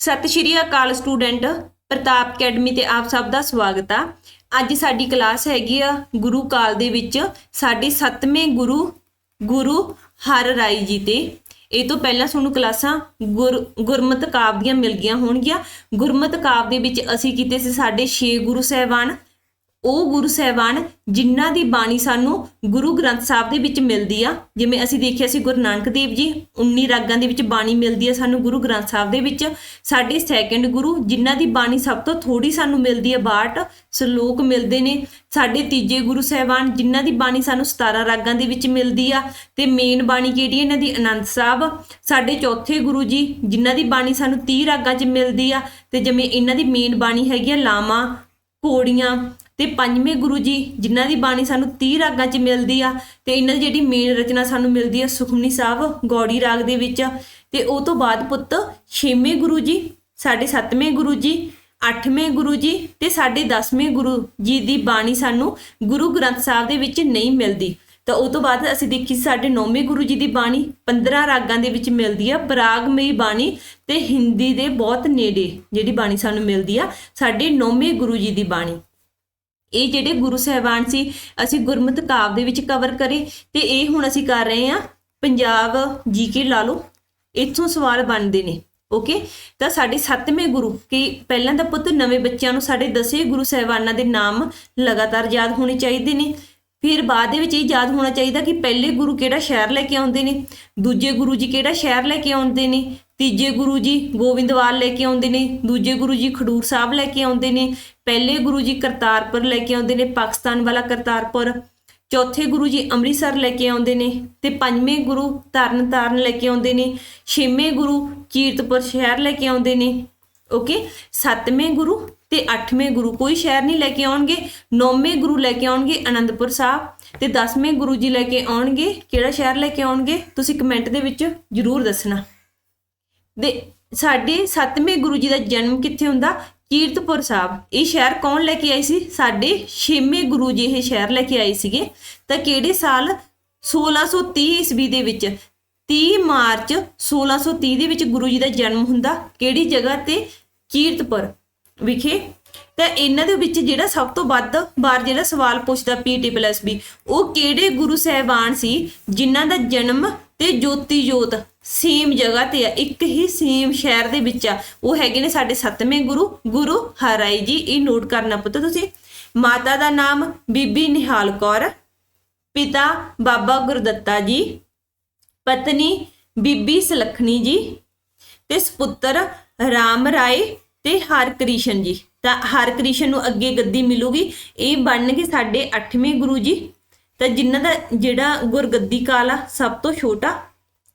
ਸਤਿ ਸ਼੍ਰੀ ਅਕਾਲ ਸਟੂਡੈਂਟ, ਪ੍ਰਤਾਪ ਅਕੈਡਮੀ ਤੇ ਆਪ ਸਭ ਦਾ ਸਵਾਗਤ ਆ। ਅੱਜ ਸਾਡੀ ਕਲਾਸ ਹੈਗੀ ਆ ਗੁਰੂ ਕਾਲ ਦੇ ਵਿੱਚ ਸਾਡੇ ਸੱਤਵੇਂ ਗੁਰੂ ਗੁਰੂ ਹਰ ਰਾਏ ਜੀ ਤੇ। ਇਹ ਤੋਂ ਪਹਿਲਾਂ ਤੁਹਾਨੂੰ ਕਲਾਸਾਂ ਗੁਰ, ਗੁਰਮਤ ਕਾਵ ਦੀਆਂ ਮਿਲ ਗਈਆਂ ਹੋਣਗੀਆਂ। ਗੁਰਮਤ ਕਾਵ ਦੇ ਵਿੱਚ ਅਸੀਂ ਕੀਤੇ ਸੀ ਸਾਡੇ 6 ਗੁਰੂ ਸਾਹਿਬਾਨ। ਉਹ ਗੁਰੂ ਸਾਹਿਬਾਨ ਜਿਨ੍ਹਾਂ ਦੀ ਬਾਣੀ ਸਾਨੂੰ ਗੁਰੂ ਗ੍ਰੰਥ ਸਾਹਿਬ ਦੇ ਵਿੱਚ ਮਿਲਦੀ ਆ। ਜਿਵੇਂ ਅਸੀਂ ਦੇਖਿਆ ਸੀ ਗੁਰੂ ਨਾਨਕ ਦੇਵ ਜੀ 19 ਰਾਗਾਂ ਦੇ ਵਿੱਚ ਬਾਣੀ ਮਿਲਦੀ ਆ ਸਾਨੂੰ ਗੁਰੂ ਗ੍ਰੰਥ ਸਾਹਿਬ ਦੇ ਵਿੱਚ। ਸਾਡੇ ਸੈਕੰਡ ਗੁਰੂ ਜਿਨ੍ਹਾਂ ਦੀ ਬਾਣੀ ਸਭ ਤੋਂ ਥੋੜੀ ਸਾਨੂੰ ਮਿਲਦੀ ਆ 62 ਸ਼ਲੋਕ ਮਿਲਦੇ ਨੇ। ਸਾਡੇ ਤੀਜੇ ਗੁਰੂ ਸਾਹਿਬਾਨ ਜਿਨ੍ਹਾਂ ਦੀ ਬਾਣੀ ਸਾਨੂੰ 17 ਰਾਗਾਂ ਦੇ ਵਿੱਚ ਮਿਲਦੀ ਆ। ਤੇ ਮੇਨ ਬਾਣੀ ਕਿਹੜੀ ਹੈ ਇਹਨਾਂ ਦੀ ਅਨੰਦ ਸਾਹਿਬ। ਸਾਡੇ ਚੌਥੇ ਗੁਰੂ ਜੀ ਜਿਨ੍ਹਾਂ ਦੀ ਬਾਣੀ ਸਾਨੂੰ 30 ਰਾਗਾਂ 'ਚ ਮਿਲਦੀ ਆ। ਤੇ ਜਿਵੇਂ ਇਹਨਾਂ ਦੀ ਮੇਨ ਬਾਣੀ ਹੈਗੀ ਆ ਲਾਮਾ ਕੋੜੀਆਂ ਤੇ ਪੰਜਵੇਂ ਗੁਰੂ ਜੀ, ਜਿਨ੍ਹਾਂ ਦੀ ਬਾਣੀ ਸਾਨੂੰ 30 ਰਾਗਾਂ 'ਚ ਮਿਲਦੀ ਆ, ਤੇ ਇਹਨਾਂ ਦੀ ਜਿਹੜੀ ਮੇਨ ਰਚਨਾ ਸਾਨੂੰ ਮਿਲਦੀ ਆ ਸੁਖਮਨੀ ਸਾਹਿਬ ਗੌੜੀ ਰਾਗ ਦੇ ਵਿੱਚ। ਤੇ ਉਹ ਤੋਂ ਬਾਅਦ ਪੁੱਤ ਛੇਵੇਂ ਗੁਰੂ ਜੀ, ਸਾਡੇ ਸੱਤਵੇਂ ਗੁਰੂ ਜੀ, ਅੱਠਵੇਂ ਗੁਰੂ ਜੀ ਤੇ ਸਾਡੇ 10ਵੇਂ ਗੁਰੂ ਜੀ ਦੀ ਬਾਣੀ ਸਾਨੂੰ ਗੁਰੂ ਗ੍ਰੰਥ ਸਾਹਿਬ ਦੇ ਵਿੱਚ ਨਹੀਂ ਮਿਲਦੀ। ਤਾਂ ਉਹ ਤੋਂ ਬਾਅਦ ਅਸੀਂ ਦੇਖੀ ਸਾਡੇ ਨੌਵੇਂ ਗੁਰੂ ਜੀ ਦੀ ਬਾਣੀ 15 ਰਾਗਾਂ ਦੇ ਵਿੱਚ ਮਿਲਦੀ ਆ ਬਰਾਗਮਈ ਬਾਣੀ ਤੇ ਹਿੰਦੀ ਦੇ ਬਹੁਤ ਨੇੜੇ ਜਿਹੜੀ ਬਾਣੀ ਸਾਨੂੰ ਮਿਲਦੀ ਆ, ਸਾਡੇ ਨੌਵੇਂ ਗੁਰੂ ਜੀ ਦੀ ਬਾਣੀ। ਇਹ ਜਿਹੜੇ ਗੁਰੂ ਸਾਹਿਬਾਨ ਸੀ, ਅਸੀਂ ਗੁਰਮਤਿ ਕਾਵ ਦੇ ਵਿੱਚ ਕਵਰ ਕਰੇ ਤੇ ਇਹ ਹੁਣ ਅਸੀਂ ਕਰ ਰਹੇ ਹਾਂ, ਪੰਜਾਬ ਜੀਕੇ ਲਾ ਲਓ। ਇੱਥੋਂ ਸਵਾਲ ਬਣਦੇ ਨੇ ਓਕੇ ਤਾਂ ਸਾਡੇ ਸੱਤਵੇਂ ਗੁਰੂ, ਕਿ ਪਹਿਲਾਂ ਦਾ ਪੁੱਤ ਨਵੇਂ ਬੱਚਿਆਂ ਨੂੰ ਸਾਡੇ ਦਸੇ ਗੁਰੂ ਸਾਹਿਬਾਨਾਂ ਦੇ ਨਾਮ ਲਗਾਤਾਰ ਯਾਦ ਹੋਣੇ ਚਾਹੀਦੇ ਨੇ। ਫਿਰ ਬਾਅਦ ਦੇ ਵਿੱਚ ਇਹ ਯਾਦ ਹੋਣਾ ਚਾਹੀਦਾ ਕਿ ਪਹਿਲੇ ਗੁਰੂ ਕਿਹੜਾ ਸ਼ਹਿਰ ਲੈ ਕੇ ਆਉਂਦੇ ਨੇ, ਦੂਜੇ ਗੁਰੂ ਜੀ ਕਿਹੜਾ ਸ਼ਹਿਰ ਲੈ ਕੇ ਆਉਂਦੇ ਨੇ, ਤੀਜੇ ਗੁਰੂ ਜੀ ਗੋਬਿੰਦਵਾਲ ਲੈ ਕੇ ਆਉਂਦੇ ਨੇ, ਦੂਜੇ ਗੁਰੂ ਜੀ ਖਡੂਰ ਸਾਹਿਬ ਲੈ ਕੇ ਆਉਂਦੇ ਨੇ, ਪਹਿਲੇ ਗੁਰੂ ਜੀ ਕਰਤਾਰਪੁਰ ਲੈ ਕੇ ਆਉਂਦੇ ਨੇ, ਪਾਕਿਸਤਾਨ ਵਾਲਾ ਕਰਤਾਰਪੁਰ, ਚੌਥੇ ਗੁਰੂ ਜੀ ਅੰਮ੍ਰਿਤਸਰ ਲੈ ਕੇ ਆਉਂਦੇ ਨੇ ਤੇ ਪੰਜਵੇਂ ਗੁਰੂ ਤਰਨ ਤਾਰਨ ਲੈ ਕੇ ਆਉਂਦੇ ਨੇ, ਛੇਵੇਂ ਗੁਰੂ ਕੀਰਤਪੁਰ ਸ਼ਹਿਰ ਲੈ ਕੇ ਆਉਂਦੇ ਨੇ ਓਕੇ ਸੱਤਵੇਂ ਗੁਰੂ ਤੇ ਅੱਠਵੇਂ ਗੁਰੂ ਕੋਈ ਸ਼ਹਿਰ ਨਹੀਂ ਲੈ ਕੇ ਆਉਣਗੇ, ਨੌਵੇਂ ਗੁਰੂ ਲੈ ਕੇ ਆਉਣਗੇ ਅਨੰਦਪੁਰ ਸਾਹਿਬ ਤੇ 10ਵੇਂ ਗੁਰੂ ਜੀ ਲੈ ਕੇ ਆਉਣਗੇ, ਕਿਹੜਾ ਸ਼ਹਿਰ ਲੈ ਕੇ ਆਉਣਗੇ? ਤੁਸੀਂ ਕਮੈਂਟ ਦੇ ਵਿੱਚ ਜਰੂਰ ਦੱਸਣਾ। ਦੇ ਸਾਡੇ ਸੱਤਵੇਂ ਗੁਰੂ ਜੀ ਦਾ ਜਨਮ ਕਿੱਥੇ ਹੁੰਦਾ? ਕੀਰਤਪੁਰ ਸਾਹਿਬ। ਇਹ ਸ਼ਹਿਰ ਕੌਣ ਲੈ ਕੇ ਆਈ ਸੀ? ਸਾਡੇ ਛੇਵੇਂ ਗੁਰੂ ਜੀ ਇਹ ਸ਼ਹਿਰ ਲੈ ਕੇ ਆਏ ਸੀਗੇ। ਤਾਂ ਕਿਹੜੇ ਸਾਲ? 1630 ਈਸਵੀ ਦੇ ਵਿੱਚ। 30 ਮਾਰਚ 1630 ਦੇ ਵਿੱਚ ਗੁਰੂ ਜੀ ਦਾ ਜਨਮ ਹੁੰਦਾ। ਕਿਹੜੀ ਜਗ੍ਹਾ ਤੇ? ਕੀਰਤਪੁਰ। ਵਿਖੇ। ਤਾਂ ਇਹਨਾਂ ਦੇ ਵਿੱਚ ਜਿਹੜਾ ਸਭ ਤੋਂ ਵੱਧ ਵਾਰ ਜਿਹੜਾ ਸਵਾਲ ਪੁੱਛਦਾ ਪੀਟੀ+ਬੀ ਉਹ ਕਿਹੜੇ ਗੁਰੂ ਸਾਹਿਬਾਨ ਸੀ ਜਿਨ੍ਹਾਂ ਦਾ ਜਨਮ ਤੇ ਜੋਤੀ ਜੋਤ ਸੇਮ ਜਗ੍ਹਾ ਤੇ ਆ, ਇੱਕ ਹੀ ਸੇਮ ਸ਼ਹਿਰ ਦੇ ਵਿੱਚ ਆ। ਉਹ ਹੈਗੇ ਨੇ ਸਾਡੇ ਸੱਤਵੇਂ ਗੁਰੂ ਗੁਰੂ ਹਰਾਈ ਜੀ। ਇਹ ਨੋਟ ਕਰਨਾ ਪੁੱਤ ਤੁਸੀਂ। ਮਾਤਾ ਦਾ ਨਾਮ ਬੀਬੀ ਨਿਹਾਲ ਕੌਰ, ਪਿਤਾ ਬਾਬਾ ਗੁਰਦੱਤਾ ਜੀ, ਪਤਨੀ ਬੀਬੀ ਸਲਖਣੀ ਜੀ, ਤੇ ਸੁਪੁੱਤਰ ਰਾਮ ਰਾਏ ਤੇ ਹਰਕ੍ਰਿਸ਼ਨ ਜੀ, ਤਾਂ ਹਰ ਕ੍ਰਿਸ਼ਨ ਨੂੰ ਅੱਗੇ ਗੱਦੀ ਮਿਲੂਗੀ। ਇਹ ਬਣਨਗੇ ਸਾਡੇ 8ਵੇਂ ਗੁਰੂ ਜੀ। ਤਾਂ ਜਿਨ੍ਹਾਂ ਦਾ ਜਿਹੜਾ ਗੁਰਗੱਦੀ ਕਾਲ ਆ, ਸਭ ਤੋਂ ਛੋਟਾ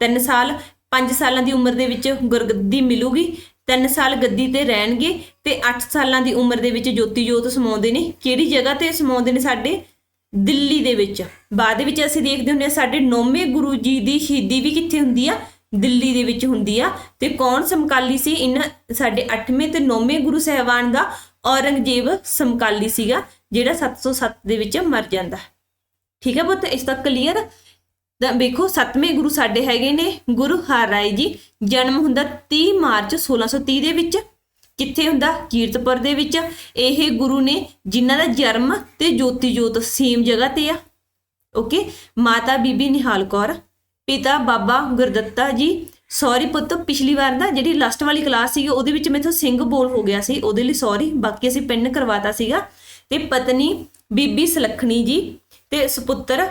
3 ਸਾਲ 5 ਸਾਲਾਂ ਦੀ ਉਮਰ ਦੇ ਵਿੱਚ ਗੁਰਗੱਦੀ ਮਿਲੂਗੀ। 3 ਸਾਲ ਗੱਦੀ ਤੇ ਰਹਿਣਗੇ ਤੇ 8 ਸਾਲਾਂ ਦੀ ਉਮਰ ਦੇ ਵਿੱਚ ਜੋਤੀ ਜੋਤ ਸਮਾਉਂਦੇ ਨੇ। ਕਿਹੜੀ ਜਗ੍ਹਾ ਤੇ ਸਮਾਉਂਦੇ ਨੇ ਸਾਡੇ? ਦਿੱਲੀ ਦੇ ਵਿੱਚ। ਬਾਅਦ ਵਿੱਚ ਅਸੀਂ ਦੇਖਦੇ ਹੁੰਦੇ ਆ ਸਾਡੇ ਨੌਵੇਂ ਗੁਰੂ ਜੀ ਦੀ ਸ਼ਹੀਦੀ ਵੀ ਕਿੱਥੇ ਹੁੰਦੀ ਆ? ਦਿੱਲੀ ਦੇ ਵਿੱਚ ਹੁੰਦੀ ਆ। ਤੇ ਕੌਣ ਸਮਕਾਲੀ ਸੀ? ਇਹਨਾਂ ਸਾਡੇ 8ਵੇਂ ਤੇ 9ਵੇਂ ਗੁਰੂ ਸਾਹਿਬਾਨ ਦਾ ਔਰੰਗਜ਼ੇਬ ਸਮਕਾਲੀ ਸੀਗਾ, ਜਿਹੜਾ 707 ਦੇ ਵਿੱਚ ਮਰ ਜਾਂਦਾ। ਠੀਕ ਹੈ ਪੁੱਤ, ਇਸ ਤੱਕ ਕਲੀਅਰ ਤਾਂ ਵੇਖੋ 7ਵੇਂ ਗੁਰੂ ਸਾਡੇ ਹੈਗੇ ਨੇ, ਗੁਰੂ ਹਰਰਾਏ ਜੀ। ਜਨਮ ਹੁੰਦਾ 30 ਮਾਰਚ 1630 ਦੇ ਵਿੱਚ। ਕਿੱਥੇ ਹੁੰਦਾ? ਕੀਰਤਪੁਰ ਦੇ ਵਿੱਚ। ਇਹ ਗੁਰੂ ਨੇ ਜਿਨ੍ਹਾਂ ਦਾ ਜਨਮ ਤੇ ਜੋਤੀ ਜੋਤ ਸੇਮ ਜਗ੍ਹਾ ਤੇ ਆ। ਓਕੇ? ਮਾਤਾ ਬੀਬੀ ਨਿਹਾਲ ਕੌਰ। ਪਿਤਾ ਬਾਬਾ ਗੁਰਦੱਤਾ ਜੀ ਸੌਰੀ ਪੁੱਤ, ਪਿਛਲੀ ਵਾਰ ਦਾ ਜਿਹੜੀ ਲਾਸਟ ਵਾਲੀ ਕਲਾਸ ਸੀ ਉਹਦੇ ਵਿੱਚ ਮੈਥੋਂ ਸਿੰਘ ਬੋਲ ਹੋ ਗਿਆ ਸੀ, ਉਹਦੇ ਲਈ ਸੌਰੀ ਬਾਕੀ ਅਸੀਂ ਪੈਨ ਕਰਵਾਤਾ ਸੀਗਾ। ਤੇ ਪਤਨੀ ਬੀਬੀ ਸਲਖਣੀ ਜੀ, ਤੇ ਸੁਪੁੱਤਰ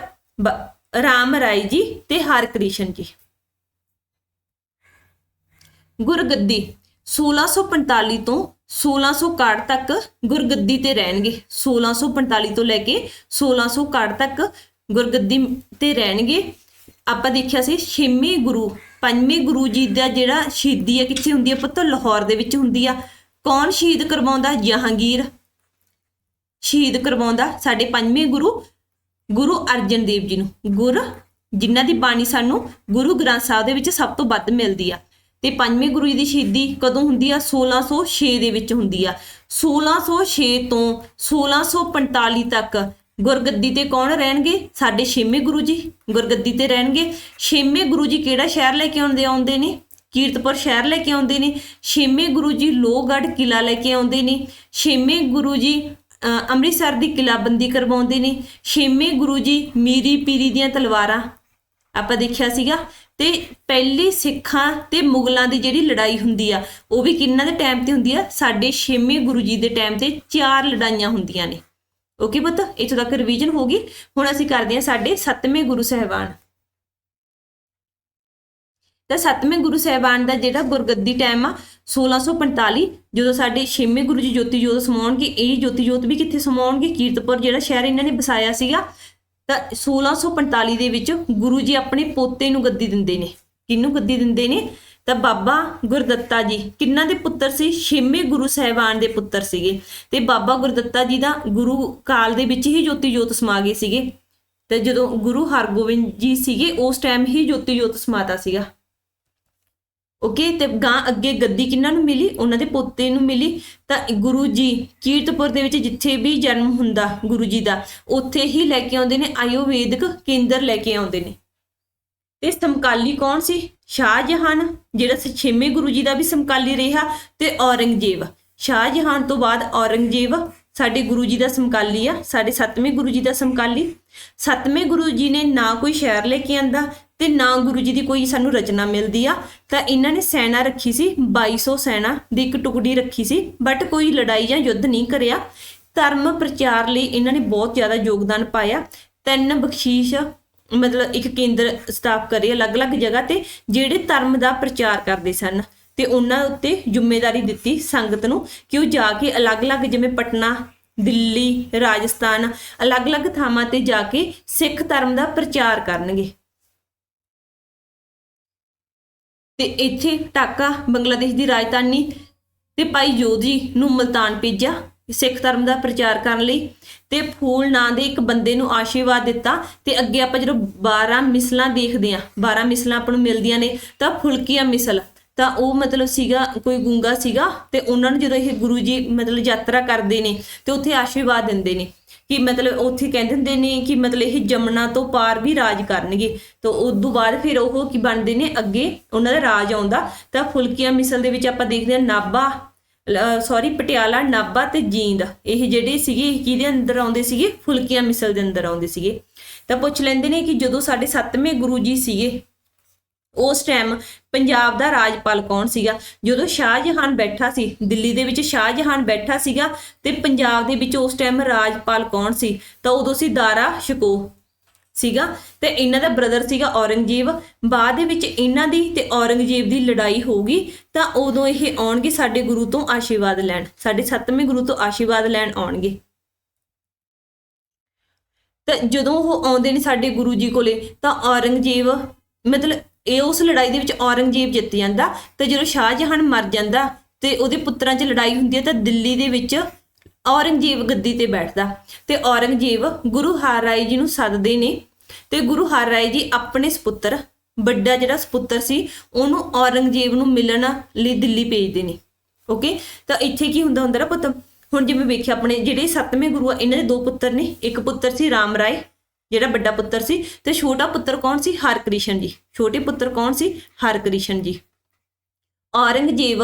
ਰਾਮ ਰਾਏ ਜੀ, ਤੇ ਹਰਕ੍ਰਿਸ਼ਨ ਜੀ। ਗੁਰਗੱਦੀ 1645 ਤੋਂ 1661 ਤੱਕ ਗੁਰਗੱਦੀ ਤੇ ਰਹਿਣਗੇ। 1645 ਤੋਂ ਲੈ ਕੇ 1661 ਤੱਕ ਗੁਰਗੱਦੀ ਤੇ ਰਹਿਣਗੇ। ਆਪਾਂ ਦੇਖਿਆ ਸੀ ਛੇਵੇਂ ਗੁਰੂ, ਪੰਜਵੇਂ ਗੁਰੂ ਜੀ ਦਾ ਜਿਹੜਾ ਸ਼ਹੀਦੀ ਹੈ ਕਿੱਥੇ ਹੁੰਦੀ ਹੈ ਪੁੱਤ? ਲਾਹੌਰ ਦੇ ਵਿੱਚ ਹੁੰਦੀ ਆ। ਕੌਣ ਸ਼ਹੀਦ ਕਰਵਾਉਂਦਾ? ਜਹਾਂਗੀਰ। ਸ਼ਹੀਦ ਕਰਵਾਉਂਦਾ ਸਾਡੇ ਪੰਜਵੇਂ ਗੁਰੂ ਗੁਰੂ ਅਰਜਨ ਦੇਵ ਜੀ ਨੂੰ। ਗੁਰ ਜਿਨ੍ਹਾਂ ਦੀ ਬਾਣੀ ਸਾਨੂੰ ਗੁਰੂ ਗ੍ਰੰਥ ਸਾਹਿਬ ਦੇ ਵਿੱਚ ਸਭ ਤੋਂ ਵੱਧ ਮਿਲਦੀ ਆ। ਤੇ ਪੰਜਵੇਂ ਗੁਰੂ ਜੀ ਦੀ ਸ਼ਹੀਦੀ ਕਦੋਂ ਹੁੰਦੀ ਆ? 1606 ਦੇ ਵਿੱਚ ਹੁੰਦੀ ਆ। 1606 ਤੋਂ 1645 ਤੱਕ ਗੁਰਗੱਦੀ ਤੇ ਕੌਣ ਰਹਿਣਗੇ? ਸਾਡੇ ਛੇਵੇਂ ਗੁਰੂ ਜੀ ਗੁਰਗੱਦੀ ਤੇ ਰਹਿਣਗੇ। ਛੇਵੇਂ ਗੁਰੂ ਜੀ ਕਿਹੜਾ ਸ਼ਹਿਰ ਲੈ ਕੇ ਆਉਂਦੇ ਆਉਂਦੇ ਨੇ? ਕੀਰਤਪੁਰ ਸ਼ਹਿਰ ਲੈ ਕੇ ਆਉਂਦੇ ਨੇ। ਛੇਵੇਂ ਗੁਰੂ ਜੀ ਲੋਹਗੜ੍ਹ ਕਿਲਾ ਲੈ ਕੇ ਆਉਂਦੇ ਨੇ। ਛੇਵੇਂ ਗੁਰੂ ਜੀ ਅੰਮ੍ਰਿਤਸਰ ਦੀ ਕਿਲਾਬੰਦੀ ਕਰਵਾਉਂਦੇ ਨੇ। ਛੇਵੇਂ ਗੁਰੂ ਜੀ ਮੀਰੀ ਪੀਰੀ ਦੀਆਂ ਤਲਵਾਰਾਂ। ਆਪਾਂ ਦੇਖਿਆ ਸੀਗਾ। ਤੇ ਪਹਿਲੀ ਸਿੱਖਾਂ ਤੇ ਮੁਗਲਾਂ ਦੀ ਜਿਹੜੀ ਲੜਾਈ ਹੁੰਦੀ ਆ, ਉਹ ਵੀ ਕਿੰਨਾਂ ਦੇ ਟਾਈਮ ਤੇ ਹੁੰਦੀ ਆ? ਸਾਡੇ ਛੇਵੇਂ ਗੁਰੂ ਜੀ ਦੇ ਟਾਈਮ ਤੇ ਚਾਰ ਲੜਾਈਆਂ ਹੁੰਦੀਆਂ ਨੇ। ਓਕੇ ਪੁੱਤ, ਇੱਥੋਂ ਤੱਕ ਰਿਵੀਜ਼ਨ ਹੋ ਗਈ। ਹੁਣ ਅਸੀਂ ਕਰਦੇ ਹਾਂ ਸਾਡੇ ਸੱਤਵੇਂ ਗੁਰੂ ਸਾਹਿਬਾਨ। ਤਾਂ ਸੱਤਵੇਂ ਗੁਰੂ ਸਾਹਿਬਾਨ ਦਾ ਜਿਹੜਾ ਗੁਰਗੱਦੀ ਟਾਈਮ ਆ 1645 ਜਦੋਂ ਸਾਡੇ ਛੇਵੇਂ ਗੁਰੂ ਜੀ ਜੋਤੀ ਜੋਤ ਸਮਾਉਣਗੇ, ਇਹ ਜੋਤੀ ਜੋਤ ਵੀ ਕਿੱਥੇ ਸਮਾਉਣਗੇ? ਕੀਰਤਪੁਰ, ਜਿਹੜਾ ਸ਼ਹਿਰ ਇਹਨਾਂ ਨੇ ਬਸਾਇਆ ਸੀਗਾ, ਤਾਂ 1645 ਦੇ ਵਿੱਚ ਗੁਰੂ ਜੀ ਆਪਣੇ ਪੋਤੇ ਨੂੰ ਗੱਦੀ ਦਿੰਦੇ ਨੇ। ਕਿਹਨੂੰ ਗੱਦੀ ਦਿੰਦੇ ਨੇ? ਤਾਂ ਬਾਬਾ ਗੁਰਦੱਤਾ ਜੀ, ਕਿੰਨਾਂ ਦੇ ਪੁੱਤਰ ਸੀ? ਛੇਵੇਂ ਗੁਰੂ ਸਾਹਿਬਾਨ ਦੇ ਪੁੱਤਰ ਸੀਗੇ। ਤੇ ਬਾਬਾ ਗੁਰਦੱਤਾ ਜੀ ਦਾ ਗੁਰੂ ਕਾਲ ਦੇ ਵਿੱਚ ਹੀ ਜੋਤੀ ਜੋਤ ਸਮਾ ਗਏ ਸੀਗੇ। ਤੇ ਜਦੋਂ ਗੁਰੂ ਹਰਗੋਬਿੰਦ ਜੀ ਸੀਗੇ, ਉਸ ਟਾਈਮ ਹੀ ਜੋਤੀ ਜੋਤ ਸਮਾਤਾ ਸੀਗਾ। ਓਕੇ ਤੇ ਗਾਂ ਅੱਗੇ ਗੱਦੀ ਕਿਹਨਾਂ ਨੂੰ ਮਿਲੀ? ਉਹਨਾਂ ਦੇ ਪੋਤੇ ਨੂੰ ਮਿਲੀ। ਤਾਂ ਗੁਰੂ ਜੀ, ਕੀਰਤਪੁਰ ਦੇ ਵਿੱਚ ਜਿੱਥੇ ਵੀ ਜਨਮ ਹੁੰਦਾ ਗੁਰੂ ਜੀ ਦਾ, ਉੱਥੇ ਹੀ ਲੈ ਕੇ ਆਉਂਦੇ ਨੇ, ਆਯੁਰਵੈਦਿਕ ਕੇਂਦਰ ਲੈ ਕੇ ਆਉਂਦੇ ਨੇ। ਤੇ ਸਮਕਾਲੀ ਕੌਣ ਸੀ? ਸ਼ਾਹਜਹਾਨ, ਜਿਹੜਾ ਛੇਵੇਂ ਗੁਰੂ ਜੀ ਦਾ ਵੀ ਸਮਕਾਲੀ ਰਿਹਾ ਤੇ ਔਰੰਗਜ਼ੇਬ। ਸ਼ਾਹਜਹਾਨ ਤੋਂ ਬਾਅਦ ਔਰੰਗਜ਼ੇਬ ਸਾਡੇ ਗੁਰੂ ਜੀ ਦਾ ਸਮਕਾਲੀ ਆ, ਸਾਡੇ ਸੱਤਵੇਂ ਗੁਰੂ ਜੀ ਦਾ ਸਮਕਾਲੀ। ਸੱਤਵੇਂ ਗੁਰੂ ਜੀ ਨੇ ਨਾ ਕੋਈ ਸ਼ਹਿਰ ਲੈ ਕੇ ਆਂਦਾ ਤੇ ਨਾ ਗੁਰੂ ਜੀ ਦੀ ਕੋਈ ਸਾਨੂੰ ਰਚਨਾ ਮਿਲਦੀ ਆ। ਤਾਂ ਇਹਨਾਂ ਨੇ ਸੈਨਾ ਰੱਖੀ ਸੀ 2200 ਸੈਨਾ ਦੀ ਇੱਕ ਟੁਕੜੀ ਰੱਖੀ ਸੀ, ਬਟ ਕੋਈ ਲੜਾਈ ਜਾਂ ਯੁੱਧ ਨਹੀਂ ਕਰਿਆ। ਧਰਮ ਪ੍ਰਚਾਰ ਲਈ ਇਹਨਾਂ ਨੇ ਬਹੁਤ ਜ਼ਿਆਦਾ ਯੋਗਦਾਨ ਪਾਇਆ। ਤਿੰਨ ਬਖਸ਼ੀਸ਼ ਮਤਲਬ ਇੱਕ ਕੇਂਦਰ ਸਥਾਪ ਕਰੇ ਅਲੱਗ-ਅਲੱਗ ਜਗ੍ਹਾ ਤੇ ਜਿਹੜੇ ਧਰਮ ਦਾ ਪ੍ਰਚਾਰ ਕਰਦੇ ਸਨ ਤੇ ਉਹਨਾਂ ਉੱਤੇ ਜ਼ਿੰਮੇਵਾਰੀ ਦਿੱਤੀ ਸੰਗਤ ਨੂੰ ਕਿ ਉਹ ਜਾ ਕੇ ਅਲੱਗ-ਅਲੱਗ ਜਿਵੇਂ ਪਟਨਾ, ਦਿੱਲੀ, ਰਾਜਸਥਾਨ ਅਲੱਗ-ਅਲੱਗ ਥਾਵਾਂ ਤੇ ਜਾ ਕੇ ਸਿੱਖ ਧਰਮ ਦਾ ਪ੍ਰਚਾਰ ਕਰਨਗੇ। ਤੇ ਇੱਥੇ ਢਾਕਾ ਬੰਗਲਾਦੇਸ਼ ਦੀ ਰਾਜਧਾਨੀ ਤੇ ਭਾਈ ਜੋਧੀ ਨੂੰ ਮਲਤਾਨ ਭੇਜਿਆ। ਸਿੱਖ ਧਰਮ ਦਾ ਪ੍ਰਚਾਰ ਕਰਨ ਲਈ ਤੇ ਫੂਲ ਨਾਂ ਦੇ ਇੱਕ ਬੰਦੇ ਨੂੰ ਆਸ਼ੀਰਵਾਦ ਦਿੱਤਾ ਤੇ ਅੱਗੇ ਆਪਾਂ ਜਦੋਂ 12 ਮਿਸਲਾਂ ਦੇਖਦੇ ਆਂ 12 ਮਿਸਲਾਂ ਆਪਾਂ ਨੂੰ ਮਿਲਦੀਆਂ ਨੇ, ਤਾਂ ਫੁਲਕੀਆ ਮਿਸਲ, ਤਾਂ ਉਹ ਮਤਲਬ ਸੀਗਾ, ਕੋਈ ਗੁੰਗਾ ਸੀਗਾ ਤੇ ਉਹਨਾਂ ਨੂੰ ਜਦੋਂ ਇਹ ਗੁਰੂ ਜੀ ਮਤਲਬ ਯਾਤਰਾ ਕਰਦੇ ਨੇ ਤੇ ਉੱਥੇ ਆਸ਼ੀਰਵਾਦ ਦਿੰਦੇ ਨੇ ਕਿ ਮਤਲਬ ਉੱਥੇ ਕਹਿੰਦੇ ਹੁੰਦੇ ਨੇ ਕਿ ਮਤਲਬ ਇਹ ਜਮਨਾ ਤੋਂ ਪਾਰ ਵੀ ਰਾਜ ਕਰਨਗੇ, ਤਾਂ ਉਸ ਤੋਂ ਬਾਅਦ ਫਿਰ ਉਹ ਕੀ ਬਣਦੇ ਨੇ ਅੱਗੇ ਉਹਨਾਂ ਦਾ ਰਾਜ ਆਉਂਦਾ, ਤਾਂ ਫੁਲਕੀਆਂ ਮਿਸਲ ਦੇ ਵਿੱਚ ਆਪਾਂ ਦੇਖਦੇ ਹਾਂ ਨਾਭਾ ਸੌਰੀ ਪਟਿਆਲਾ, ਨਾਭਾ ਤੇ ਜੀਂਦ। ਇਹ ਜਿਹੜੇ ਸੀਗੇ, ਕਿਹਦੇ ਅੰਦਰ ਆਉਂਦੇ ਸੀਗੇ? ਫੁਲਕੀਆਂ ਮਿਸਲ ਦੇ ਅੰਦਰ ਆਉਂਦੇ ਸੀਗੇ। ਤਾਂ ਪੁੱਛ ਲੈਂਦੇ ਨੇ ਕਿ ਜਦੋਂ ਸਾਡੇ ਸੱਤਵੇਂ ਗੁਰੂ ਜੀ ਸੀਗੇ, ਉਸ ਟਾਈਮ ਪੰਜਾਬ ਦਾ ਰਾਜਪਾਲ ਕੌਣ ਸੀਗਾ? ਜਦੋਂ ਸ਼ਾਹਜਹਾਨ ਬੈਠਾ ਸੀ, ਦਿੱਲੀ ਦੇ ਵਿੱਚ ਸ਼ਾਹਜਹਾਨ ਬੈਠਾ ਸੀਗਾ, ਤੇ ਪੰਜਾਬ ਦੇ ਵਿੱਚ ਉਸ ਟਾਈਮ ਰਾਜਪਾਲ ਕੌਣ ਸੀ? ਤਾਂ ਉਦੋਂ ਸੀ ਦਾਰਾ ਸ਼ਕੋ। ਸੀਗਾ ਤੇ ਇਹਨਾਂ ਦਾ ਬ੍ਰਦਰ ਸੀਗਾ ਔਰੰਗਜ਼ੇਬ। ਬਾਅਦ ਦੇ ਵਿੱਚ ਇਹਨਾਂ ਦੀ ਤੇ ਔਰੰਗਜ਼ੇਬ ਦੀ ਲੜਾਈ ਹੋਊਗੀ ਤਾਂ ਉਦੋਂ ਇਹ ਆਉਣਗੇ ਸਾਡੇ ਗੁਰੂ ਤੋਂ ਆਸ਼ੀਰਵਾਦ ਲੈਣ। ਸਾਡੇ ਸੱਤਵੇਂ ਗੁਰੂ ਤੋਂ ਆਸ਼ੀਰਵਾਦ ਲੈਣ ਆਉਣਗੇ। ਤਾਂ ਜਦੋਂ ਉਹ ਆਉਂਦੇ ਨੇ ਸਾਡੇ ਗੁਰੂ ਜੀ ਕੋਲੇ ਤਾਂ ਔਰੰਗਜ਼ੇਬ ਮਤਲਬ ਇਹ ਉਸ ਲੜਾਈ ਦੇ ਵਿੱਚ ਔਰੰਗਜ਼ੇਬ ਜਿੱਤ ਜਾਂਦਾ ਤੇ ਜਦੋਂ ਸ਼ਾਹਜਹਾਨ ਮਰ ਜਾਂਦਾ ਤੇ ਉਹਦੇ ਪੁੱਤਰਾਂ 'ਚ ਲੜਾਈ ਹੁੰਦੀ ਹੈ ਤਾਂ ਦਿੱਲੀ ਦੇ ਵਿੱਚ ਔਰੰਗਜ਼ੇਬ ਗੱਦੀ ਤੇ ਬੈਠਦਾ ਤੇ ਔਰੰਗਜ਼ੇਬ ਗੁਰੂ ਹਰ ਰਾਏ ਜੀ ਨੂੰ ਸੱਦਦੇ ਨੇ ਤੇ ਗੁਰੂ ਹਰ ਰਾਏ ਜੀ ਆਪਣੇ ਸੁਪੁੱਤਰ, ਵੱਡਾ ਜਿਹੜਾ ਸੁਪੁੱਤਰ ਸੀ, ਉਹਨੂੰ ਔਰੰਗਜ਼ੇਬ ਨੂੰ ਮਿਲਣ ਲਈ ਦਿੱਲੀ ਭੇਜਦੇ ਨੇ। ਓਕੇ ਤਾਂ ਇੱਥੇ ਕੀ ਹੁੰਦਾ ਹੁੰਦਾ ਨਾ ਪੁੱਤ? ਹੁਣ ਜਿਵੇਂ ਵੇਖਿਆ ਆਪਣੇ ਜਿਹੜੇ ਸੱਤਵੇਂ ਗੁਰੂ ਆ, ਇਹਨਾਂ ਦੇ ਦੋ ਪੁੱਤਰ ਨੇ। ਇੱਕ ਪੁੱਤਰ ਸੀ ਰਾਮ ਰਾਏ, ਜਿਹੜਾ ਵੱਡਾ ਪੁੱਤਰ ਸੀ, ਤੇ ਛੋਟਾ ਪੁੱਤਰ ਕੌਣ ਸੀ? ਹਰਕ੍ਰਿਸ਼ਨ ਜੀ। ਛੋਟੇ ਪੁੱਤਰ ਕੌਣ ਸੀ? ਹਰਕ੍ਰਿਸ਼ਨ ਜੀ। ਔਰੰਗਜ਼ੇਬ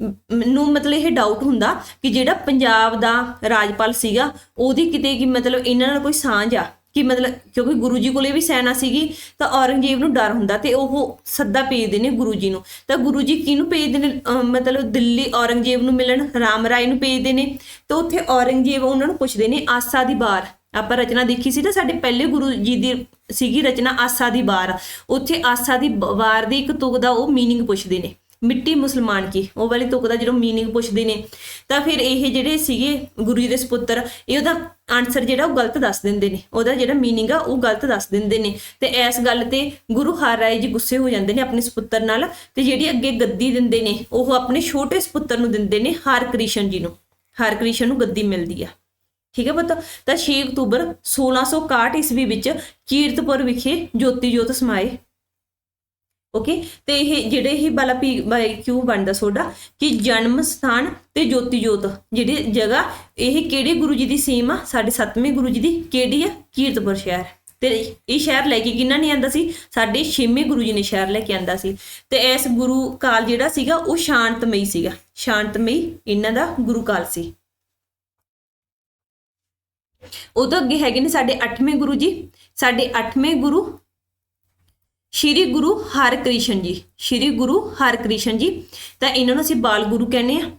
ਨੂੰ ਮਤਲਬ ਇਹ ਡਾਊਟ ਹੁੰਦਾ ਕਿ ਜਿਹੜਾ ਪੰਜਾਬ ਦਾ ਰਾਜਪਾਲ ਸੀਗਾ, ਉਹਦੀ ਕਿਤੇ ਕੀ ਮਤਲਬ ਇਹਨਾਂ ਨਾਲ ਕੋਈ ਸਾਂਝ ਆ? ਕਿ ਮਤਲਬ ਕਿਉਂਕਿ ਗੁਰੂ ਜੀ ਕੋਲੇ ਵੀ ਸੈਨਾ ਸੀਗੀ, ਤਾਂ ਔਰੰਗਜ਼ੇਬ ਨੂੰ ਡਰ ਹੁੰਦਾ ਤੇ ਉਹ ਸੱਦਾ ਭੇਜਦੇ ਨੇ ਗੁਰੂ ਜੀ ਨੂੰ। ਤਾਂ ਗੁਰੂ ਜੀ ਕਿਹਨੂੰ ਭੇਜਦੇ ਨੇ? ਮਤਲਬ ਦਿੱਲੀ ਔਰੰਗਜ਼ੇਬ ਨੂੰ ਮਿਲਣ, ਰਾਮ ਰਾਏ ਨੂੰ ਭੇਜਦੇ ਨੇ। ਤਾਂ ਉੱਥੇ ਔਰੰਗਜ਼ੇਬ ਉਹਨਾਂ ਨੂੰ ਪੁੱਛਦੇ ਨੇ, ਆਸਾ ਦੀ ਬਾਰ। ਆਪਾਂ ਰਚਨਾ ਦੇਖੀ ਸੀ ਨਾ, ਸਾਡੇ ਪਹਿਲੇ ਗੁਰੂ ਜੀ ਦੀ ਸੀਗੀ ਰਚਨਾ ਆਸਾ ਦੀ ਬਾਰ। ਉੱਥੇ ਆਸਾ ਦੀ ਵਾਰ ਦੀ ਇੱਕ ਤੁਕ ਦਾ ਉਹ ਮੀਨਿੰਗ ਪੁੱਛਦੇ ਨੇ। ਮਿੱਟੀ ਮੁਸਲਮਾਨ ਕੀ? ਉਹ ਵਾਲੀ ਤੁਕ ਦਾ ਜਦੋਂ ਮੀਨਿੰਗ ਪੁੱਛਦੇ ਨੇ, ਤਾਂ ਫਿਰ ਇਹ ਜਿਹੜੇ ਸੀਗੇ ਗੁਰੂ ਜੀ ਦੇ ਸਪੁੱਤਰ, ਇਹ ਉਹਦਾ ਆਨਸਰ ਜਿਹੜਾ ਉਹ ਗਲਤ ਦੱਸ ਦਿੰਦੇ ਨੇ। ਉਹਦਾ ਜਿਹੜਾ ਮੀਨਿੰਗ ਆ, ਉਹ ਗਲਤ ਦੱਸ ਦਿੰਦੇ ਨੇ। ਤੇ ਇਸ ਗੱਲ ਤੇ ਗੁਰੂ ਹਰ ਰਾਏ ਜੀ ਗੁੱਸੇ ਹੋ ਜਾਂਦੇ ਨੇ ਆਪਣੇ ਸਪੁੱਤਰ ਨਾਲ, ਤੇ ਜਿਹੜੀ ਅੱਗੇ ਗੱਦੀ ਦਿੰਦੇ ਨੇ, ਉਹ ਆਪਣੇ ਛੋਟੇ ਸਪੁੱਤਰ ਨੂੰ ਦਿੰਦੇ ਨੇ ਹਰ ਕ੍ਰਿਸ਼ਨ ਜੀ ਨੂੰ। ਹਰ ਕ੍ਰਿਸ਼ਨ ਨੂੰ ਗੱਦੀ ਮਿਲਦੀ ਆ। ਠੀਕ ਹੈ ਪੁੱਤ? ਤਾਂ 6 ਅਕਤੂਬਰ 1661 ਈਸਵੀ ਵਿੱਚ ਕੀਰਤਪੁਰ ਵਿਖੇ ਜੋਤੀ ਜੋਤ ਸਮਾਏ। ਓਕੇ ਤੇ ਇਹ ਜਿਹੜੇ ਇਹ ਵਾਲਾ ਪੀ ਬਾਈ ਕਿਉਂ ਬਣਦਾ ਤੁਹਾਡਾ ਕਿ ਜਨਮ ਸਥਾਨ ਤੇ ਜੋਤੀ ਜੋਤ, ਜਿਹੜੀ ਜਗ੍ਹਾ, ਇਹ ਕਿਹੜੇ ਗੁਰੂ ਜੀ ਦੀ ਸੀਮ ਆ? ਸਾਡੇ ਸੱਤਵੇਂ ਗੁਰੂ ਜੀ ਦੀ ਕਿਹੜੀ ਆ? ਕੀਰਤਪੁਰ ਸ਼ਹਿਰ। ਤੇ ਇਹ ਸ਼ਹਿਰ ਲੈ ਕੇ ਕਿਹਨਾਂ ਨੇ ਆਂਦਾ ਸੀ? ਸਾਡੇ ਛੇਵੇਂ ਗੁਰੂ ਜੀ ਨੇ ਸ਼ਹਿਰ ਲੈ ਕੇ ਆਂਦਾ ਸੀ। ਤੇ ਇਸ ਗੁਰੂ ਕਾਲ ਜਿਹੜਾ ਸੀਗਾ, ਉਹ ਸ਼ਾਂਤਮਈ ਸੀਗਾ। ਸ਼ਾਂਤਮਈ ਇਹਨਾਂ ਦਾ ਗੁਰੂ ਕਾਲ ਸੀ। ਉਹ ਤੋਂ ਅੱਗੇ ਹੈਗੇ ਨੇ ਸਾਡੇ 8ਵੇਂ ਗੁਰੂ ਜੀ। ਸਾਡੇ 8ਵੇਂ ਗੁਰੂ ਸ਼੍ਰੀ ਗੁਰੂ ਹਰਕ੍ਰਿਸ਼ਨ ਜੀ, ਸ਼੍ਰੀ ਗੁਰੂ ਹਰਕ੍ਰਿਸ਼ਨ ਜੀ, ਤਾਂ ਇਹਨਾਂ ਨੂੰ ਅਸੀਂ ਬਾਲ ਗੁਰੂ ਕਹਿੰਦੇ ਆ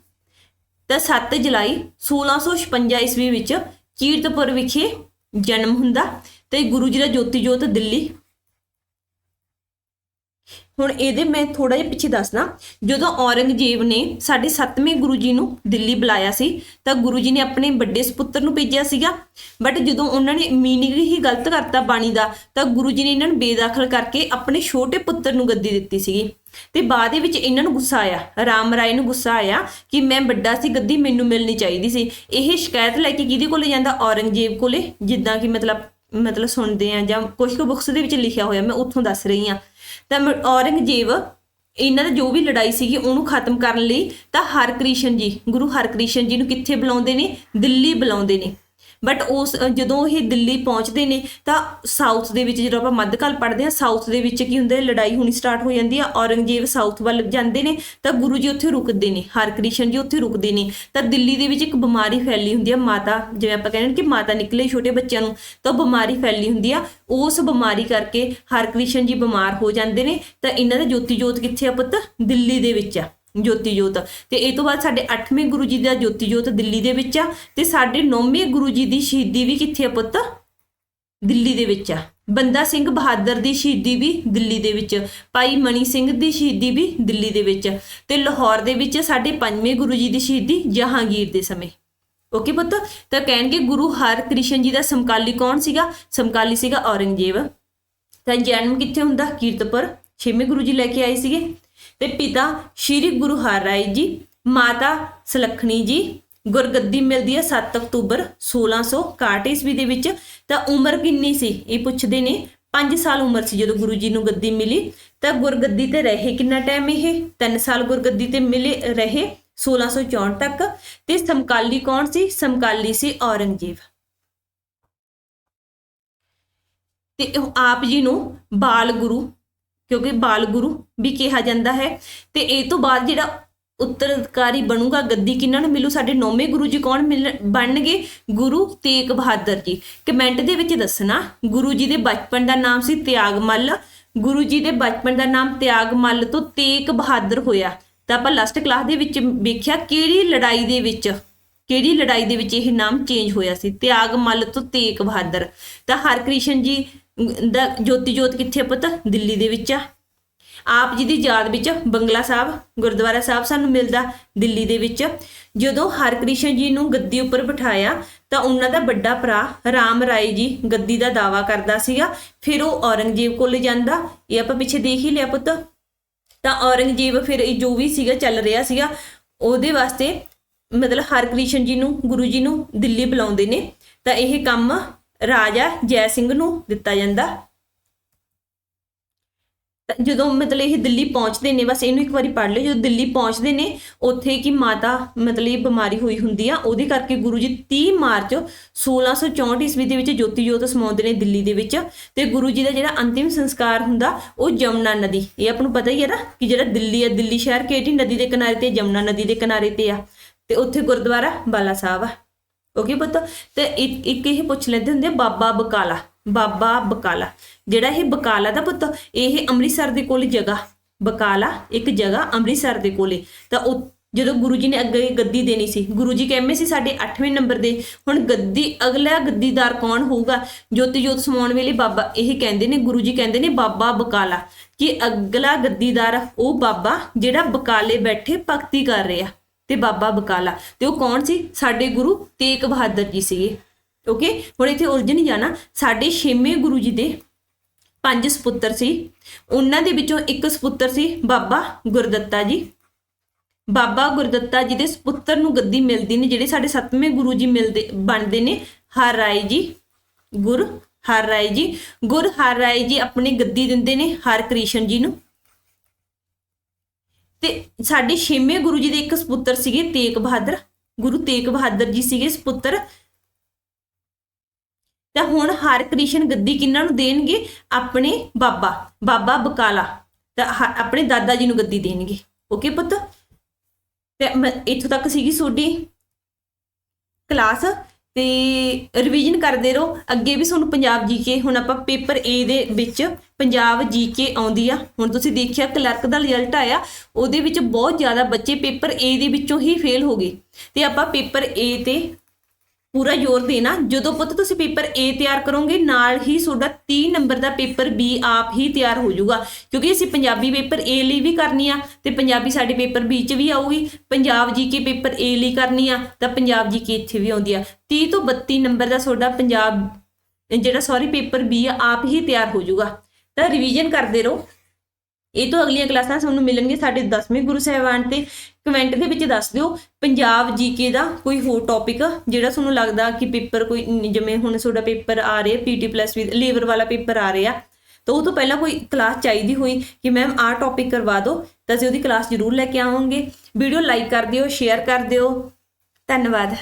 ਤਾਂ 7 ਜੁਲਾਈ 1656 ਈਸਵੀ ਵਿੱਚ ਕੀਰਤਪੁਰ ਵਿਖੇ ਜਨਮ ਹੁੰਦਾ। ਤੇ ਗੁਰੂ ਜੀ ਦਾ ਜੋਤੀ ਜੋਤ ਦਿੱਲੀ ਹੁਣ ਇਹਦੇ ਮੈਂ ਥੋੜਾ ਜਿਹਾ ਪਿੱਛੇ ਦੱਸਣਾ ਜਦੋਂ ਔਰੰਗਜ਼ੇਬ ਨੇ ਸਾਡੇ 7ਵੇਂ ਗੁਰੂ ਜੀ ਨੂੰ ਦਿੱਲੀ ਬੁਲਾਇਆ ਸੀ, ਤਾਂ ਗੁਰੂ ਜੀ ਨੇ ਆਪਣੇ ਵੱਡੇ ਸੁਪੁੱਤਰ ਨੂੰ ਭੇਜਿਆ ਸੀਗਾ। ਬਟ ਜਦੋਂ ਉਹਨਾਂ ਨੇ ਮੀਨਿੰਗ ਹੀ ਗਲਤ ਕਰਤਾ ਬਾਣੀ ਦਾ, ਤਾਂ ਗੁਰੂ ਜੀ ਨੇ ਇਹਨਾਂ ਨੂੰ ਬੇਦਖਲ ਕਰਕੇ ਆਪਣੇ ਛੋਟੇ ਪੁੱਤਰ ਨੂੰ ਗੱਦੀ ਦਿੱਤੀ ਸੀਗੀ। ਤੇ ਬਾਅਦ ਦੇ ਵਿੱਚ ਇਹਨਾਂ ਨੂੰ ਗੁੱਸਾ ਆਇਆ। ਰਾਮ ਰਾਏ ਨੂੰ ਗੁੱਸਾ ਆਇਆ ਕਿ ਮੈਂ ਵੱਡਾ ਸੀ, ਗੱਦੀ ਮੈਨੂੰ ਮਿਲਣੀ ਚਾਹੀਦੀ ਸੀ। ਇਹ ਸ਼ਿਕਾਇਤ ਲੈ ਕੇ ਕਿਹਦੇ ਕੋਲੇ ਜਾਂਦਾ? ਔਰੰਗਜ਼ੇਬ ਕੋਲੇ? ਜਿੱਦਾਂ ਕਿ ਮਤਲਬ ਮਤਲਬ ਸੁਣਦੇ ਆ ਜਾਂ ਕੁਝ ਕੁ ਬੁੱਕਸ ਦੇ ਵਿੱਚ ਲਿਖਿਆ ਹੋਇਆ, ਮੈਂ ਉੱਥੋਂ ਦੱਸ ਰਹੀ ਆ ਤਾਂ ਮ- ਔਰੰਗਜ਼ੇਬ ਇਹਨਾਂ ਦਾ ਜੋ ਵੀ ਲੜਾਈ ਸੀਗੀ ਉਹਨੂੰ ਖਤਮ ਕਰਨ ਲਈ ਤਾਂ ਹਰਕ੍ਰਿਸ਼ਨ ਜੀ, ਗੁਰੂ ਹਰਕ੍ਰਿਸ਼ਨ ਜੀ ਨੂੰ ਕਿੱਥੇ ਬੁਲਾਉਂਦੇ ਨੇ? ਦਿੱਲੀ ਬੁਲਾਉਂਦੇ ਨੇ। ਬਟ ਉਸ ਜਦੋਂ ਇਹ ਦਿੱਲੀ ਪਹੁੰਚਦੇ ਨੇ, ਤਾਂ ਸਾਊਥ ਦੇ ਵਿੱਚ ਜਦੋਂ ਆਪਾਂ ਮੱਧਕਾਲ ਪੜ੍ਹਦੇ ਹਾਂ ਸਾਊਥ ਦੇ ਵਿੱਚ ਕੀ ਹੁੰਦਾ ਹੈ, ਲੜਾਈ ਹੋਣੀ ਸਟਾਰਟ ਹੋ ਜਾਂਦੀ ਆ ਔਰੰਗਜ਼ੇਬ ਸਾਊਥ ਵੱਲ ਜਾਂਦੇ ਨੇ, ਤਾਂ ਗੁਰੂ ਜੀ ਉੱਥੇ ਰੁਕਦੇ ਨੇ, ਹਰਕ੍ਰਿਸ਼ਨ ਜੀ ਉੱਥੇ ਰੁਕਦੇ ਨੇ, ਤਾਂ ਦਿੱਲੀ ਦੇ ਵਿੱਚ ਇੱਕ ਬਿਮਾਰੀ ਫੈਲੀ ਹੁੰਦੀ ਆ ਮਾਤਾ, ਜਿਵੇਂ ਆਪਾਂ ਕਹਿੰਦੇ ਨੇ ਕਿ ਮਾਤਾ ਨਿਕਲੇ ਛੋਟੇ ਬੱਚਿਆਂ ਨੂੰ, ਤਾਂ ਉਹ ਬਿਮਾਰੀ ਫੈਲੀ ਹੁੰਦੀ ਆ, ਉਸ ਬਿਮਾਰੀ ਕਰਕੇ ਹਰਕ੍ਰਿਸ਼ਨ ਜੀ ਬਿਮਾਰ ਹੋ ਜਾਂਦੇ ਨੇ, ਤਾਂ ਇਹਨਾਂ ਦਾ ਜੋਤੀ ਜੋਤ ਕਿੱਥੇ ਆ ਪੁੱਤ? ਦਿੱਲੀ ਦੇ ਵਿੱਚ ਆ। ਜੋਤੀ ਜੋਤ। ਤੇ ਇਹ ਤੋਂ ਬਾਅਦ ਸਾਡੇ 8ਵੇਂ ਗੁਰੂ ਜੀ ਦਾ ਜੋਤੀ ਜੋਤ ਦਿੱਲੀ ਦੇ ਵਿੱਚ ਆ ਤੇ ਸਾਡੇ 9ਵੇਂ ਗੁਰੂ ਜੀ ਦੀ ਸ਼ਹੀਦੀ ਵੀ ਕਿੱਥੇ ਆ ਪੁੱਤ? ਦਿੱਲੀ ਦੇ ਵਿੱਚ ਆ। ਬੰਦਾ ਸਿੰਘ ਬਹਾਦਰ ਦੀ ਸ਼ਹੀਦੀ ਵੀ ਦਿੱਲੀ ਦੇ ਵਿੱਚ, ਭਾਈ ਮਣੀ ਸਿੰਘ ਦੀ ਸ਼ਹੀਦੀ ਵੀ ਦਿੱਲੀ ਦੇ ਵਿੱਚ ਤੇ ਲਾਹੌਰ ਦੇ ਵਿੱਚ ਸਾਡੇ ਪੰਜਵੇਂ ਗੁਰੂ ਜੀ ਦੀ ਸ਼ਹੀਦੀ ਜਹਾਂਗੀਰ ਦੇ ਸਮੇਂ। ਓਕੇ ਪੁੱਤ? ਤਾਂ ਕਹਿਣਗੇ ਗੁਰੂ ਹਰਕ੍ਰਿਸ਼ਨ ਜੀ ਦਾ ਸਮਕਾਲੀ ਕੌਣ ਸੀਗਾ? ਸਮਕਾਲੀ ਸੀਗਾ ਔਰੰਗਜ਼ੇਬ। ਤਾਂ ਜਨਮ ਕਿੱਥੇ ਹੁੰਦਾ? ਕੀਰਤਪੁਰ। ਛੇਵੇਂ ਗੁਰੂ ਜੀ ਲੈ ਕੇ ਆਏ ਸੀਗੇ। ਤੇ ਪਿਤਾ ਸ਼੍ਰੀ ਗੁਰੂ ਹਰਰਾਏ ਜੀ, ਮਾਤਾ ਸੁਲੱਖਣੀ ਜੀ, ਗੁਰਗੱਦੀ ਮਿਲਦੀ ਹੈ 7 ਅਕਤੂਬਰ 1661 ਈਸਵੀ ਦੇ ਵਿੱਚ। ਤਾਂ ਉਮਰ ਕਿੰਨੀ ਸੀ? ਇਹ ਪੁੱਛਦੇ ਨੇ। 5 ਸਾਲ ਉਮਰ ਸੀ ਜਦੋਂ ਗੁਰੂ ਜੀ ਨੂੰ ਗੱਦੀ ਮਿਲੀ। ਤਾਂ ਗੁਰਗੱਦੀ ਤੇ ਰਹੇ ਕਿੰਨਾ ਟਾਈਮ ਇਹ? 3 ਸਾਲ ਗੁਰਗੱਦੀ ਤੇ ਮਿਲੇ ਰਹੇ 1664 ਤੱਕ। ਤੇ ਸਮਕਾਲੀ ਕੌਣ ਸੀ? ਸਮਕਾਲੀ ਸੀ ਔਰੰਗਜ਼ੇਬ। ਤੇ ਆਪ ਜੀ ਨੂੰ ਬਾਲ ਗੁਰੂ ਕਿਉਂਕਿ ਬਾਲ ਗੁਰੂ ਵੀ ਕਿਹਾ ਜਾਂਦਾ ਹੈ। ਤੇ ਇਹ ਤੋਂ ਬਾਅਦ ਜਿਹੜਾ ਉੱਤਰਾਧਿਕਾਰੀ ਬਣੂਗਾ, ਗੱਦੀ ਕਿਹਨਾਂ ਨੂੰ ਮਿਲੂ? ਸਾਡੇ ਨੌਵੇਂ ਗੁਰੂ ਜੀ ਕੌਣ ਬਣਨਗੇ? ਗੁਰੂ ਤੇਗ ਬਹਾਦਰ ਜੀ। ਕਮੈਂਟ ਦੇ ਵਿੱਚ ਦੱਸਣਾ, ਗੁਰੂ ਜੀ ਦੇ ਬਚਪਨ ਦਾ ਨਾਮ ਸੀ ਤਿਆਗਮੱਲ ਗੁਰੂ ਜੀ ਦੇ ਬਚਪਨ ਦਾ ਨਾਮ ਤਿਆਗਮੱਲ ਤੋਂ ਤੇਗ ਬਹਾਦਰ ਹੋਇਆ। ਤਾਂ ਆਪਾਂ ਲਾਸਟ ਕਲਾਸ ਦੇ ਵਿੱਚ ਵੇਖਿਆ, ਕਿਹੜੀ ਲੜਾਈ ਦੇ ਵਿੱਚ, ਕਿਹੜੀ ਲੜਾਈ ਦੇ ਵਿੱਚ ਇਹ ਨਾਮ ਚੇਂਜ ਹੋਇਆ ਸੀ? ਤਿਆਗਮੱਲ ਤੋਂ ਤੇਗ ਬਹਾਦਰ। ਤਾਂ ਹਰਕ੍ਰਿਸ਼ਨ ਜੀ ਦਾ ਜੋਤੀ ਜੋਤ ਕਿੱਥੇ ਪੁੱਤ? ਦਿੱਲੀ ਦੇ ਵਿੱਚ ਆ। ਆਪ ਜੀ ਦੀ ਯਾਦ ਵਿੱਚ ਬੰਗਲਾ ਸਾਹਿਬ, ਗੁਰਦੁਆਰਾ ਸਾਹਿਬ ਸਾਨੂੰ ਮਿਲਦਾ ਦਿੱਲੀ ਦੇ ਵਿੱਚ। ਜਦੋਂ ਹਰਕ੍ਰਿਸ਼ਨ ਜੀ ਨੂੰ ਗੱਦੀ ਉੱਪਰ ਬਿਠਾਇਆ, ਤਾਂ ਉਹਨਾਂ ਦਾ ਵੱਡਾ ਭਰਾ ਰਾਮ ਰਾਏ ਜੀ ਗੱਦੀ ਦਾ ਦਾਵਾ ਕਰਦਾ ਸੀਗਾ। ਫਿਰ ਉਹ ਔਰੰਗਜ਼ੇਬ ਕੋਲ ਜਾਂਦਾ। ਇਹ ਆਪਾਂ ਪਿੱਛੇ ਦੇਖ ਹੀ ਲਿਆ ਪੁੱਤ। ਤਾਂ ਔਰੰਗਜ਼ੇਬ ਫਿਰ ਇਹ ਜੋ ਵੀ ਸੀਗਾ, ਚੱਲ ਰਿਹਾ ਸੀਗਾ। ਉਹਦੇ ਵਾਸਤੇ ਮਤਲਬ ਹਰਕ੍ਰਿਸ਼ਨ ਜੀ ਨੂੰ, ਗੁਰੂ ਜੀ ਨੂੰ ਦਿੱਲੀ ਬੁਲਾਉਂਦੇ ਨੇ। ਤਾਂ ਇਹ ਕੰਮ ਰਾਜਾ ਜੈ ਸਿੰਘ ਨੂੰ ਦਿੱਤਾ ਜਾਂਦਾ। ਜਦੋਂ ਮਤਲਬ ਇਹ ਦਿੱਲੀ ਪਹੁੰਚਦੇ ਨੇ, ਬਸ ਇਹਨੂੰ ਇੱਕ ਵਾਰੀ ਪੜ੍ਹ ਲਿਓ, ਜਦੋਂ ਦਿੱਲੀ ਪਹੁੰਚਦੇ ਨੇ, ਉੱਥੇ ਕਿ ਮਾਤਾ ਮਤਲਬ ਇਹ ਬਿਮਾਰੀ ਹੋਈ ਹੁੰਦੀ ਆ, ਉਹਦੇ ਕਰਕੇ ਗੁਰੂ ਜੀ 30 ਮਾਰਚ 1664 ਈਸਵੀ ਦੇ ਵਿੱਚ ਜੋਤੀ ਜੋਤ ਸਮਾਉਂਦੇ ਨੇ ਦਿੱਲੀ ਦੇ ਵਿੱਚ। ਤੇ ਗੁਰੂ ਜੀ ਦਾ ਜਿਹੜਾ ਅੰਤਿਮ ਸੰਸਕਾਰ ਹੁੰਦਾ, ਉਹ ਜਮਨਾ ਨਦੀ, ਇਹ ਆਪ ਨੂੰ ਪਤਾ ਹੀ ਹੈ ਨਾ ਕਿ ਜਿਹੜਾ ਦਿੱਲੀ ਆ, ਦਿੱਲੀ ਸ਼ਹਿਰ ਕਿਹੜੀ ਨਦੀ ਦੇ ਕਿਨਾਰੇ ਤੇ ਜਮਨਾ ਨਦੀ ਦੇ ਕਿਨਾਰੇ ਤੇ ਆ। ਤੇ ਉੱਥੇ ਗੁਰਦੁਆਰਾ ਬਾਲਾ ਸਾਹਿਬ ਆ। ਓਕੇ ਪੁੱਤ, ਤੇ ਇੱਕ ਇੱਕ ਇਹ ਪੁੱਛ ਲੈਂਦੇ ਹੁੰਦੇ ਆ, ਬਾਬਾ ਬਕਾਲਾ ਬਾਬਾ ਬਕਾਲਾ। ਜਿਹੜਾ ਇਹ ਬਕਾਲਾ ਦਾ ਪੁੱਤ, ਇਹ ਅੰਮ੍ਰਿਤਸਰ ਦੇ ਕੋਲ ਜਗ੍ਹਾ, ਬਕਾਲਾ ਇੱਕ ਜਗ੍ਹਾ ਅੰਮ੍ਰਿਤਸਰ ਦੇ ਕੋਲੇ। ਤਾਂ ਉਹ ਜਦੋਂ ਗੁਰੂ ਜੀ ਨੇ ਅੱਗੇ ਗੱਦੀ ਦੇਣੀ ਸੀ, ਗੁਰੂ ਜੀ ਕਹਿੰਦੇ ਸੀ ਸਾਡੇ 8ਵੇਂ ਨੰਬਰ ਦੇ, ਹੁਣ ਗੱਦੀ, ਅਗਲਾ ਗੱਦੀਦਾਰ ਕੌਣ ਹੋਊਗਾ? ਜੋਤੀ ਜੋਤ ਸਮਾਉਣ ਵੇਲੇ ਬਾਬਾ, ਇਹ ਕਹਿੰਦੇ ਨੇ, ਗੁਰੂ ਜੀ ਕਹਿੰਦੇ ਨੇ, ਬਾਬਾ ਬਕਾਲਾ। ਕਿ ਅਗਲਾ ਗੱਦੀਦਾਰ ਉਹ ਬਾਬਾ ਜਿਹੜਾ ਬਕਾਲੇ ਬੈਠੇ ਭਗਤੀ ਕਰ ਰਿਹਾ। ਤੇ ਬਾਬਾ ਬਕਾਲਾ। ਤੇ ਉਹ ਕੌਣ ਸੀ? ਸਾਡੇ ਗੁਰੂ ਤੇਗ ਬਹਾਦਰ ਜੀ ਸੀਗੇ। ਓਕੇ ਹੁਣ ਇੱਥੇ ਉਲਝ ਨਹੀਂ ਜਾਣਾ। ਸਾਡੇ ਛੇਵੇਂ ਗੁਰੂ ਜੀ ਦੇ ਪੰਜ ਸੁਪੁੱਤਰ ਸੀ। ਉਹਨਾਂ ਦੇ ਵਿੱਚੋਂ ਇੱਕ ਸੁਪੁੱਤਰ ਸੀ ਬਾਬਾ ਗੁਰਦੱਤਾ ਜੀ। ਬਾਬਾ ਗੁਰਦੱਤਾ ਜੀ ਦੇ ਸੁਪੁੱਤਰ ਨੂੰ ਗੱਦੀ ਮਿਲਦੀ ਨੇ, ਜਿਹੜੇ ਸਾਡੇ ਸੱਤਵੇਂ ਗੁਰੂ ਜੀ ਮਿਲਦੇ, ਬਣਦੇ ਨੇ ਹਰ ਰਾਏ ਜੀ। ਗੁਰ ਹਰ ਰਾਏ ਜੀ। ਗੁਰ ਹਰ ਰਾਏ ਜੀ ਆਪਣੀ ਗੱਦੀ ਦਿੰਦੇ ਨੇ ਹਰ ਕ੍ਰਿਸ਼ਨ ਜੀ ਨੂੰ। ਤੇ ਸਾਡੇ ਛੇਵੇਂ ਗੁਰੂ ਜੀ ਦੇ ਇੱਕ ਸੁਪੁੱਤਰ ਸੀਗੇ ਤੇਗ ਬਹਾਦਰ, ਗੁਰੂ ਤੇਗ ਬਹਾਦਰ ਜੀ ਸੀਗੇ ਸੁਪੁੱਤਰ। ਤਾਂ ਹੁਣ ਹਰਕ੍ਰਿਸ਼ਨ ਗੱਦੀ ਕਿਹਨਾਂ ਨੂੰ ਦੇਣਗੇ? ਆਪਣੇ ਬਾਬਾ ਬਾਬਾ ਬਕਾਲਾ। ਤਾਂ ਆਪਣੇ ਦਾਦਾ ਜੀ ਨੂੰ ਗੱਦੀ ਦੇਣਗੇ। ਓਕੇ ਪੁੱਤ? ਤੇ ਮੈਂ- ਇੱਥੋਂ ਤੱਕ ਸੀਗੀ ਤੁਹਾਡੀ ਕਲਾਸ। ਤੇ ਰਿਵੀਜ਼ਨ ਕਰਦੇ ਰਹੋ। ਅੱਗੇ ਵੀ ਤੁਹਾਨੂੰ ਪੰਜਾਬ ਜੀਕੇ ਹੁਣ ਆਪਾਂ ਪੇਪਰ ਏ ਦੇ ਵਿੱਚ ਪੰਜਾਬ ਜੀਕੇ ਆਉਂਦੀ ਆ। ਹੁਣ ਤੁਸੀਂ ਦੇਖਿਆ ਕਲਰਕ ਦਾ ਰਿਜ਼ਲਟ ਆਇਆ, ਉਹਦੇ ਵਿੱਚ ਬਹੁਤ ਜ਼ਿਆਦਾ ਬੱਚੇ ਪੇਪਰ ਏ ਦੇ ਵਿੱਚੋਂ ਹੀ ਫੇਲ ਹੋ ਗਏ। ਤੇ ਆਪਾਂ ਪੇਪਰ ਏ ਤੇ ਪੂਰਾ ਜ਼ੋਰ ਦੇਣਾ। ਜਦੋਂ ਪੁੱਤ ਤੁਸੀਂ ਪੇਪਰ A ਤਿਆਰ ਕਰੋਗੇ, ਨਾਲ ਹੀ ਤੁਹਾਡਾ 30 ਨੰਬਰ ਦਾ ਪੇਪਰ B ਆਪ ਹੀ ਤਿਆਰ ਹੋ ਜਾਊਗਾ। ਕਿਉਂਕਿ ਅਸੀਂ ਪੰਜਾਬੀ ਪੇਪਰ A ਲਈ ਵੀ ਕਰਨੀ ਆ ਤੇ ਪੰਜਾਬੀ ਸਾਡੇ ਪੇਪਰ B ਚ ਵੀ ਆਊਗੀ। ਪੰਜਾਬ ਜੀਕੇ ਪੇਪਰ A ਲਈ ਕਰਨੀ ਆ ਤਾਂ ਪੰਜਾਬ ਜੀਕੇ ਇੱਥੇ ਵੀ ਆਉਂਦੀ ਆ। 30 ਤੋਂ 32 ਨੰਬਰ ਦਾ ਤੁਹਾਡਾ ਪੰਜਾਬ, ਜਿਹੜਾ ਸੌਰੀ ਪੇਪਰ B ਆ, ਆਪ ਹੀ ਤਿਆਰ ਹੋ ਜਾਊਗਾ। ਤਾਂ ਰਿਵੀਜ਼ਨ ਕਰਦੇ ਰਹੋ। ਇਹ ਤੋਂ ਅਗਲੀਆਂ ਕਲਾਸਾਂ ਤੁਹਾਨੂੰ ਮਿਲਣਗੀਆਂ ਸਾਡੇ 10ਵੇਂ ਗੁਰੂ ਸਾਹਿਬਾਨ ਤੇ। ਕਮੈਂਟ ਦੇ ਵਿੱਚ ਦੱਸ ਦਿਓ, ਪੰਜਾਬ ਜੀਕੇ ਦਾ ਕੋਈ ਹੋਰ ਟੌਪਿਕ ਜਿਹੜਾ ਤੁਹਾਨੂੰ ਲੱਗਦਾ ਕਿ ਪੇਪਰ ਕੋਈ ਜਿਵੇਂ ਹੁਣ ਤੁਹਾਡਾ ਪੇਪਰ ਆ ਰਿਹਾ ਪੀਟੀ ਪਲੱਸ ਵੀ ਲੇਬਰ ਵਾਲਾ ਪੇਪਰ ਆ ਰਿਹਾ। ਤਾਂ ਉਹ ਤੋਂ ਪਹਿਲਾਂ ਕੋਈ ਕਲਾਸ ਚਾਹੀਦੀ ਹੋਈ ਕਿ ਮੈਮ ਆਹ ਟੌਪਿਕ ਕਰਵਾ ਦਿਓ, ਤਾਂ ਅਸੀਂ ਉਹਦੀ ਕਲਾਸ ਜ਼ਰੂਰ ਲੈ ਕੇ ਆਵਾਂਗੇ। ਵੀਡੀਓ ਲਾਈਕ ਕਰ ਦਿਓ ਸ਼ੇਅਰ ਕਰ ਦਿਓ। ਧੰਨਵਾਦ।